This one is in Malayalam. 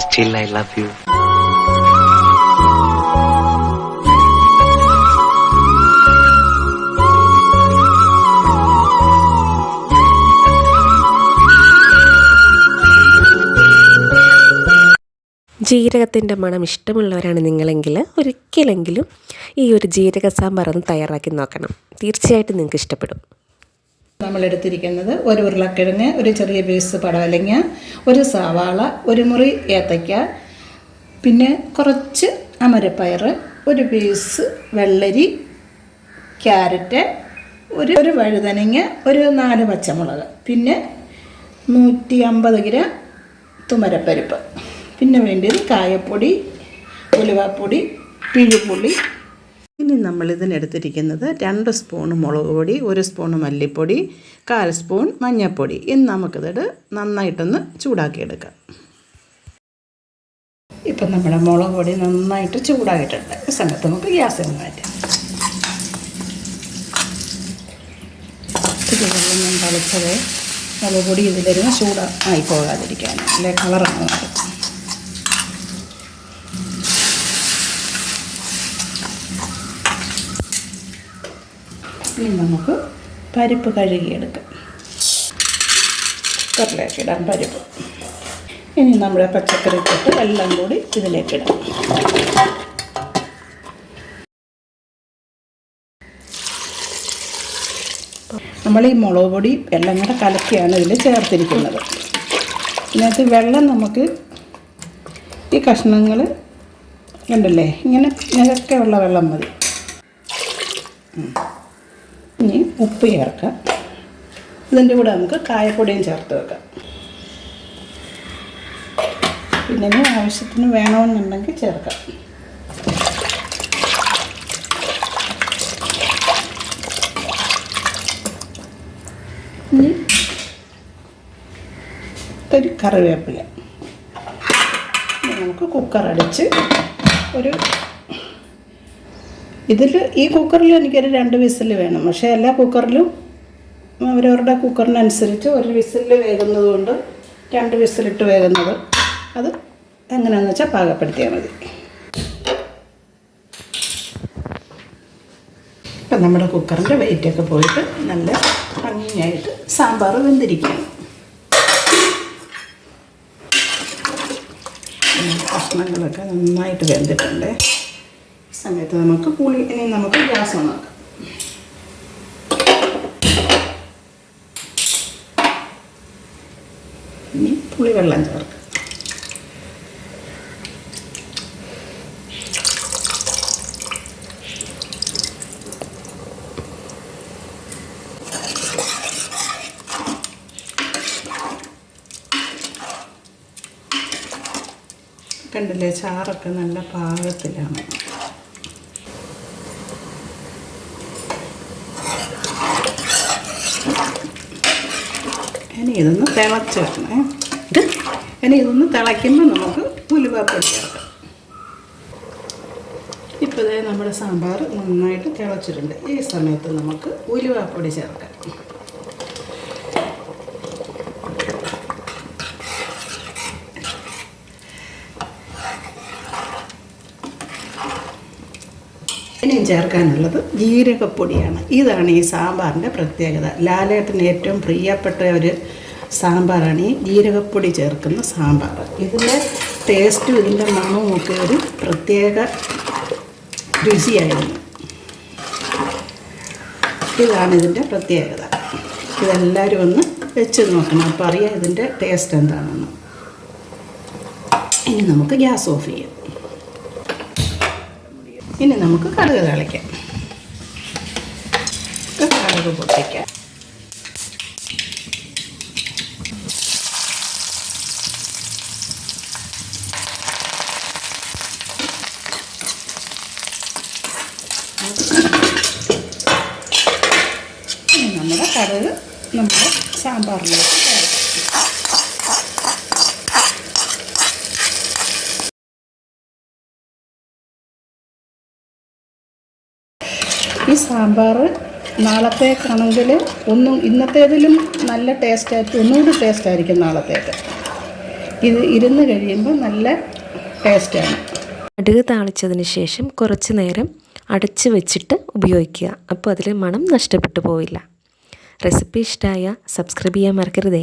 Still, I love you. ജീരകത്തിന്റെ മണം ഇഷ്ടമുള്ളവരാണ് നിങ്ങളെങ്കിൽ ഒരിക്കലെങ്കിലും ഈ ഒരു ജീരക സാമ്പാർ ഒന്ന് തയ്യാറാക്കി നോക്കണം തീർച്ചയായിട്ടും നിങ്ങൾക്ക് ഇഷ്ടപ്പെടും നമ്മൾ എടുത്തിരിക്കുന്നത് ഒരു ഉരുളക്കിഴങ്ങ് ഒരു ചെറിയ പീസ് പടവലങ്ങ ഒരു സവാള ഒരു മുറി ഏത്തയ്ക്ക പിന്നെ കുറച്ച് അമരപ്പയർ ഒരു പീസ് വെള്ളരി ക്യാരറ്റ് ഒരു ഒരു വഴുതനങ്ങ ഒരു നാല് പച്ചമുളക് പിന്നെ നൂറ്റി അമ്പത് ഗ്രാം തുമരപ്പരിപ്പ് പിന്നെ വേണ്ടത് കായപ്പൊടി ഉലുവാപ്പൊടി പിഴുപുളി ഇനി നമ്മൾ ഇതിനെടുത്തിരിക്കുന്നത് രണ്ട് സ്പൂൺ മുളക് പൊടി ഒരു സ്പൂൺ മല്ലിപ്പൊടി കാൽ സ്പൂൺ മഞ്ഞൾപ്പൊടി. ഇന്ന് നമുക്കിതിട്ട് നന്നായിട്ടൊന്ന് ചൂടാക്കിയെടുക്കാം. ഇപ്പം നമ്മുടെ മുളക് പൊടി നന്നായിട്ട് ചൂടായിട്ടുണ്ട്. ഈ സമയത്ത് നമുക്ക് ഗ്യാസ് മാറ്റാം. ഇത് വെള്ളം ഞാൻ തളിച്ചത് മുളക് പൊടി ഇതിലിരുന്ന് ചൂടായി ആയി പോകാതിരിക്കാൻ അല്ലെ? കളറാണ് മാറും. ഇനി നമുക്ക് പരിപ്പ് കഴുകിയെടുക്കാം. കുക്കറിലേക്ക് ഇടാം പരിപ്പ്. ഇനി നമ്മുടെ പച്ചക്കറി ഇട്ടിട്ട് എല്ലാം കൂടി ഇതിലേക്ക് ഇടാം. നമ്മൾ ഈ മുളക് പൊടി എല്ലാം കൂടെ കലക്കിയാണ് ഇതിൽ ചേർത്തിരിക്കുന്നത്. ഇതിനകത്ത് വെള്ളം നമുക്ക് ഈ കഷ്ണങ്ങൾ ഉണ്ടല്ലേ ഇങ്ങനെ ഇങ്ങനെയൊക്കെ ഉള്ള വെള്ളം മതി. ഇനി ഉപ്പ് ചേർക്കാം ഇതിന്റെ കൂടെ നമുക്ക് കായപ്പൊടിയും ചേർത്ത് വെക്കാം. പിന്നെ ഇനി ആവശ്യത്തിന് വേണമെന്നുണ്ടെങ്കിൽ ചേർക്കാം. ഇനി ഒരു കറിവേപ്പില. നമുക്ക് കുക്കർ അടിച്ച് ഒരു ഇതിൽ ഈ കുക്കറിൽ എനിക്കൊരു രണ്ട് വിസിൽ വേണം. പക്ഷേ എല്ലാ കുക്കറിലും അവരവരുടെ കുക്കറിനനുസരിച്ച് ഒരു വിസിൽ വേകുന്നത് കൊണ്ട് രണ്ട് വിസിലിട്ട് വേകുന്നത്. അത് എങ്ങനെയാന്ന് വെച്ചാൽ പാകപ്പെടുത്തിയാൽ മതി. ഇപ്പം നമ്മുടെ കുക്കറിന്റെ വെയിറ്റൊക്കെ പോയിട്ട് നല്ല ഭംഗിയായിട്ട് സാമ്പാർ വെന്തിരിക്കുകയാണ്. കഷ്ണങ്ങളൊക്കെ നന്നായിട്ട് വെന്തിട്ടുണ്ട്. സമയത്ത് നമുക്ക് പുളി ഇനി നമുക്ക് ഗ്യാസ് ഓണാക്കാം ഇനി പുളി വെള്ളം ചേർക്കാം. കണ്ടില്ലേ ചാറൊക്കെ നല്ല പാകത്തിലാണ്. ഇതൊന്ന് തിളച്ച് വരണേ ഇനി ഇതൊന്ന് തിളയ്ക്കുമ്പോൾ നമുക്ക് ഉലുവാപ്പൊടി ചേർക്കാം. ഇപ്പോൾ ഇതേ നമ്മുടെ സാമ്പാർ നന്നായിട്ട് തിളച്ചിട്ടുണ്ട്. ഈ സമയത്ത് നമുക്ക് ഉലുവാപ്പൊടി ചേർക്കാം. ഇനിയും ചേർക്കാനുള്ളത് ജീരകപ്പൊടിയാണ്. ഇതാണ് ഈ സാമ്പാറിന്റെ പ്രത്യേകത. ലാലേട്ടന് ഏറ്റവും പ്രിയപ്പെട്ട ഒരു സാമ്പാറാണ്. ഈ ജീരകപ്പൊടി ചേർക്കുന്ന സാമ്പാർ. ഇതിന്റെ ടേസ്റ്റും ഇതിന്റെ മണവും ഒക്കെ ഒരു പ്രത്യേക രുചിയായിരുന്നു. ഇതാണ് ഇതിന്റെ പ്രത്യേകത. ഇതെല്ലാവരും ഒന്ന് വെച്ച് നോക്കണം. അപ്പോൾ അറിയാം ഇതിന്റെ ടേസ്റ്റ് എന്താണെന്ന്. ഇനി നമുക്ക് ഗ്യാസ് ഓഫ് ചെയ്യാം. ഇനി നമുക്ക് കടുക് തളിക്കാം കടുക് പൊട്ടിക്കാം ഇനി നമ്മുടെ കടുക് നമ്മൾ സാമ്പാറിലേക്ക്. ഈ സാമ്പാർ നാളത്തേക്കാണെങ്കിൽ ഒന്നും ഇന്നത്തേതിലും നല്ല ടേസ്റ്റ് ആയിട്ട് ഒന്നുകൂടി ടേസ്റ്റ് ആയിരിക്കും നാളത്തേക്ക്. ഇത് ഇരുന്ന് കഴിയുമ്പോൾ നല്ല ടേസ്റ്റാണ് കടുക് താളിച്ചതിന് ശേഷം കുറച്ച് നേരം അടച്ചു വെച്ചിട്ട് ഉപയോഗിക്കുക. അപ്പോൾ അതിൽ മണം നഷ്ടപ്പെട്ടു പോവില്ല. റെസിപ്പി ഇഷ്ടമായ സബ്സ്ക്രൈബ് ചെയ്യാൻ മറക്കരുതേ.